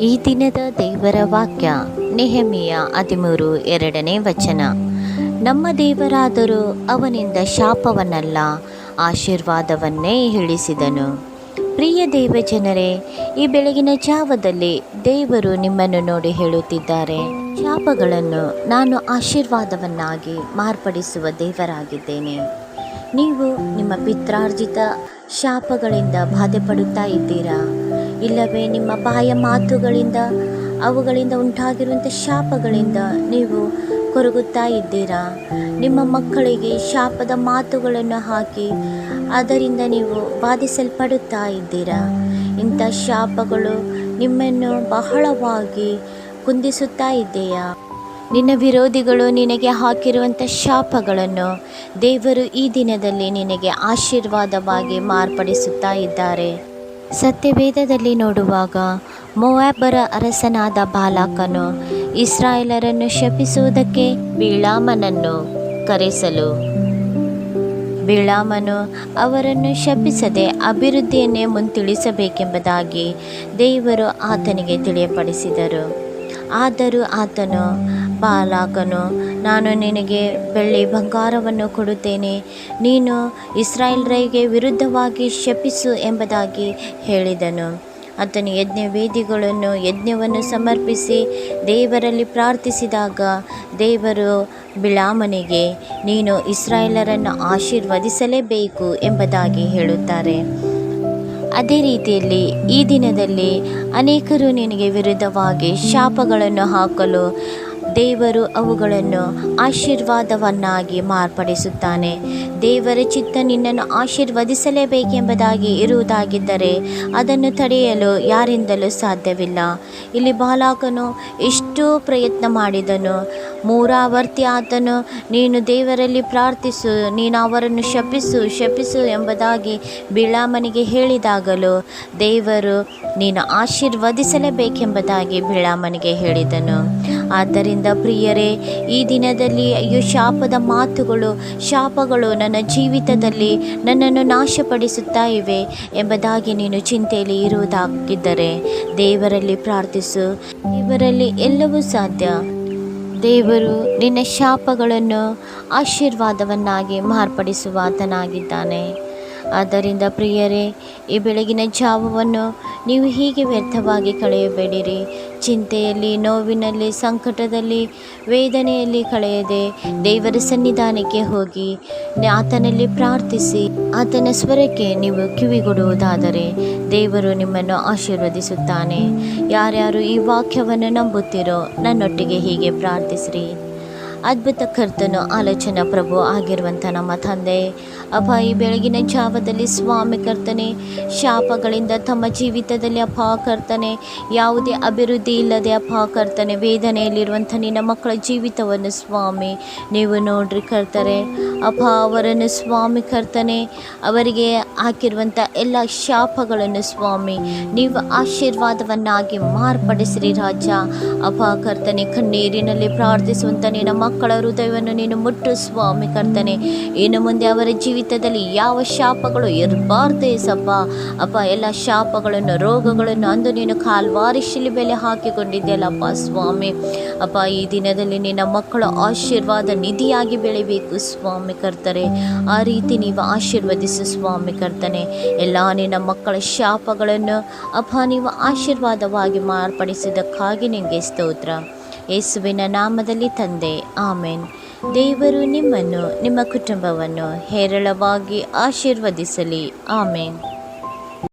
ಈ ದಿನದ ದೇವರ ವಾಕ್ಯ, ನೆಹಮಿಯ ಹದಿಮೂರು ಎರಡನೇ ವಚನ. ನಮ್ಮ ದೇವರಾದರೂ ಅವನಿಂದ ಶಾಪವನ್ನಲ್ಲ, ಆಶೀರ್ವಾದವನ್ನೇ ಇಳಿಸಿದನು. ಪ್ರಿಯ ದೇವ ಜನರೇ ಈ ಬೆಳಗಿನ ಜಾವದಲ್ಲಿ ದೇವರು ನಿಮ್ಮನ್ನು ನೋಡಿ ಹೇಳುತ್ತಿದ್ದಾರೆ. ಶಾಪಗಳನ್ನು ನಾನು ಆಶೀರ್ವಾದವನ್ನಾಗಿ ಮಾರ್ಪಡಿಸುವ ದೇವರಾಗಿದ್ದೇನೆ. ನೀವು ನಿಮ್ಮ ಪಿತ್ರಾರ್ಜಿತ ಶಾಪಗಳಿಂದ ಬಾಧೆಪಡುತ್ತಾ ಇದ್ದೀರಾ? ಇಲ್ಲವೇ ನಿಮ್ಮ ಬಾಯ ಮಾತುಗಳಿಂದ, ಅವುಗಳಿಂದ ಉಂಟಾಗಿರುವಂಥ ಶಾಪಗಳಿಂದ ನೀವು ಕೊರಗುತ್ತಾ ಇದ್ದೀರಾ? ನಿಮ್ಮ ಮಕ್ಕಳಿಗೆ ಶಾಪದ ಮಾತುಗಳನ್ನು ಹಾಕಿ ಅದರಿಂದ ನೀವು ಬಾಧಿಸಲ್ಪಡುತ್ತಾ ಇದ್ದೀರಾ? ಇಂಥ ಶಾಪಗಳು ನಿಮ್ಮನ್ನು ಬಹಳವಾಗಿ ಕುಂದಿಸುತ್ತಾ ಇದೆಯಾ? ನಿನ್ನ ವಿರೋಧಿಗಳು ನಿನಗೆ ಹಾಕಿರುವಂಥ ಶಾಪಗಳನ್ನು ದೇವರು ಈ ದಿನದಲ್ಲಿ ನಿನಗೆ ಆಶೀರ್ವಾದವಾಗಿ ಮಾರ್ಪಡಿಸುತ್ತಾ ಇದ್ದಾರೆ. ಸತ್ಯವೇದದಲ್ಲಿ ನೋಡುವಾಗ ಮೊವಾಬರ ಅರಸನಾದ ಬಾಲಾಕನು ಇಸ್ರಾಯೇಲರನ್ನು ಶಪಿಸುವುದಕ್ಕೆ ಬಿಳಾಮನನ್ನು ಕರೆಸಲು. ಬಿಳಾಮನು ಅವರನ್ನು ಶಪಿಸದೆ ಅಭಿವೃದ್ಧಿಯನ್ನೇ ಮುಂತಿಳಿಸಬೇಕೆಂಬುದಾಗಿ ದೇವರು ಆತನಿಗೆ ತಿಳಿಯಪಡಿಸಿದರು. ಆದರೂ ಆತನು ಬಾಲಾಕನು ನಾನು ನಿನಗೆ ಬೆಳ್ಳಿ ಬಂಗಾರವನ್ನು ಕೊಡುತ್ತೇನೆ. ನೀನು ಇಸ್ರಾಯೇಲ್ರಿಗೆ ವಿರುದ್ಧವಾಗಿ ಶಪಿಸು ಎಂಬುದಾಗಿ ಹೇಳಿದನು. ಆತನು ಯಜ್ಞ ವೇದಿಗಳನ್ನು ಯಜ್ಞವನ್ನು ಸಮರ್ಪಿಸಿ ದೇವರಲ್ಲಿ ಪ್ರಾರ್ಥಿಸಿದಾಗ, ದೇವರು ಬಿಳಾಮನಿಗೆ, ನೀನು ಇಸ್ರಾಯೇಲರನ್ನು ಆಶೀರ್ವದಿಸಲೇಬೇಕು ಎಂಬುದಾಗಿ ಹೇಳುತ್ತಾರೆ. ಅದೇ ರೀತಿಯಲ್ಲಿ ಈ ದಿನದಲ್ಲಿ ಅನೇಕರು ನಿನಗೆ ವಿರುದ್ಧವಾಗಿ ಶಾಪಗಳನ್ನು ಹಾಕಲು ದೇವರು ಅವುಗಳನ್ನು ಆಶೀರ್ವಾದವನ್ನಾಗಿ ಮಾರ್ಪಡಿಸುತ್ತಾನೆ. ದೇವರ ಚಿತ್ತ ನಿನ್ನನ್ನು ಆಶೀರ್ವದಿಸಲೇಬೇಕೆಂಬುದಾಗಿ ಇರುವುದಾಗಿದ್ದರೆ ಅದನ್ನು ತಡೆಯಲು ಯಾರಿಂದಲೂ ಸಾಧ್ಯವಿಲ್ಲ. ಇಲ್ಲಿ ಬಾಲಕನು ಎಷ್ಟು ಪ್ರಯತ್ನ ಮಾಡಿದನು. ಮೂರಾವರ್ತಿ ಆತನು, ನೀನು ದೇವರಲ್ಲಿ ಪ್ರಾರ್ಥಿಸು, ನೀನು ಅವರನ್ನು ಶಪಿಸು ಶಪಿಸು ಎಂಬುದಾಗಿ ಬಿಳಾಮನಿಗೆ ಹೇಳಿದಾಗಲೂ ದೇವರು, ನೀನು ಆಶೀರ್ವದಿಸಲೇಬೇಕೆಂಬುದಾಗಿ ಬಿಳಾಮನಿಗೆ ಹೇಳಿದನು. ಆದ್ದರಿಂದ ಪ್ರಿಯರೇ, ಈ ದಿನದಲ್ಲಿ ಅಯ್ಯೋ, ಶಾಪದ ಮಾತುಗಳು, ಶಾಪಗಳು ನನ್ನ ಜೀವಿತದಲ್ಲಿ ನನ್ನನ್ನು ನಾಶಪಡಿಸುತ್ತಾ ಇವೆ ಎಂಬುದಾಗಿ ನೀನು ಚಿಂತೆಯಲ್ಲಿ ಇರುವುದಾಗಿದ್ದರೆ ದೇವರಲ್ಲಿ ಪ್ರಾರ್ಥಿಸು. ದೇವರಲ್ಲಿ ಎಲ್ಲವೂ ಸಾಧ್ಯ. ದೇವರು ನಿನ್ನ ಶಾಪಗಳನ್ನು ಆಶೀರ್ವಾದವನ್ನಾಗಿ ಮಾರ್ಪಡಿಸುವ ಆತನಾಗಿದ್ದಾನೆ ಆದ್ದರಿಂದ ಪ್ರಿಯರೇ, ಈ ಬೆಳಗಿನ ಜಾವವನ್ನು ನೀವು ಹೀಗೆ ವ್ಯರ್ಥವಾಗಿ ಕಳೆಯಬೇಡಿರಿ. ಚಿಂತೆಯಲ್ಲಿ, ನೋವಿನಲ್ಲಿ, ಸಂಕಟದಲ್ಲಿ, ವೇದನೆಯಲ್ಲಿ ಕಳೆಯದೆ ದೇವರ ಸನ್ನಿಧಾನಕ್ಕೆ ಹೋಗಿ ಆತನಲ್ಲಿ ಪ್ರಾರ್ಥಿಸಿ, ಆತನ ಸ್ವರಕ್ಕೆ ನೀವು ಕಿವಿಗೊಡುವುದಾದರೆ ದೇವರು ನಿಮ್ಮನ್ನು ಆಶೀರ್ವದಿಸುತ್ತಾನೆ. ಯಾರ್ಯಾರು ಈ ವಾಕ್ಯವನ್ನು ನಂಬುತ್ತೀರೋ ನನ್ನೊಟ್ಟಿಗೆ ಹೀಗೆ ಪ್ರಾರ್ಥಿಸಿರಿ. ಅದ್ಭುತ ಕರ್ತನು, ಆಲೋಚನಾ ಪ್ರಭು ಆಗಿರುವಂಥ ನಮ್ಮ ತಂದೆ. ಅಪ್ಪ ಈ ಬೆಳಗಿನ ಜಾವದಲ್ಲಿ ಸ್ವಾಮಿ ಕರ್ತನೆ, ಶಾಪಗಳಿಂದ ತಮ್ಮ ಜೀವಿತದಲ್ಲಿ ಅಪ್ಪ ಕರ್ತನೆ, ಯಾವುದೇ ಅಭಿವೃದ್ಧಿ ಇಲ್ಲದೆ ಅಪ್ಪ ಕರ್ತನೆ, ವೇದನೆಯಲ್ಲಿರುವಂಥ ನಿನ್ನ ಮಕ್ಕಳ ಜೀವಿತವನ್ನು ಸ್ವಾಮಿ, ನೀವು ನೋಡ್ರಿ ಕರ್ತಾರೆ. ಅಪ್ಪ ಅವರನ್ನು ಸ್ವಾಮಿ ಕರ್ತನೆ, ಅವರಿಗೆ ಹಾಕಿರುವಂಥ ಎಲ್ಲ ಶಾಪಗಳನ್ನು ಸ್ವಾಮಿ, ನೀವು ಆಶೀರ್ವಾದವನ್ನಾಗಿ ಮಾರ್ಪಡಿಸಿರಿ ರಾಜ. ಅಪ್ಪ ಕರ್ತನೆ, ಕಣ್ಣೀರಿನಲ್ಲಿ ಪ್ರಾರ್ಥಿಸುವಂಥ ನಿನ್ನ ಹೃದಯವನ್ನು ನೀನು ಮುಟ್ಟು, ಸ್ವಾಮಿ ಕರ್ತನೆ. ಇನ್ನು ಮುಂದೆ ಅವರ ಜೀವಿತದಲ್ಲಿ ಯಾವ ಶಾಪಗಳು ಇರಬಾರ್ದು ಸಪ್ಪ ಅಪ್ಪ ಎಲ್ಲ ಶಾಪಗಳನ್ನು, ರೋಗಗಳನ್ನು ಅಂದು ನೀನು ಕಾಲ್ವಾರಿ ಶಿಲಿಬೆಲೆ ಹಾಕಿಕೊಂಡಿದ್ದೆಯಲ್ಲಪ್ಪ ಸ್ವಾಮಿ. ಅಪ್ಪ ಈ ದಿನದಲ್ಲಿ ನಿನ್ನ ಮಕ್ಕಳ ಆಶೀರ್ವಾದ ನಿಧಿಯಾಗಿ ಬೆಳಿಬೇಕು ಸ್ವಾಮಿ ಕರ್ತರೆ ಆ ರೀತಿ ನೀವು ಆಶೀರ್ವದಿಸು ಸ್ವಾಮಿ ಕರ್ತನೆ. ಎಲ್ಲ ನಿನ್ನ ಮಕ್ಕಳ ಶಾಪಗಳನ್ನು ಅಪ್ಪ ನೀವು ಆಶೀರ್ವಾದವಾಗಿ ಮಾರ್ಪಡಿಸಿದ್ದಕ್ಕಾಗಿ ನಿಮಗೆ ಸ್ತೋತ್ರ. ಯೇಸುವಿನ ನಾಮದಲ್ಲಿ ತಂದೆ. ಆಮೇನ್. ದೇವರು ನಿಮ್ಮನ್ನು ನಿಮ್ಮ ಕುಟುಂಬವನ್ನು ಹೇರಳವಾಗಿ ಆಶೀರ್ವದಿಸಲಿ. ಆಮೇನ್.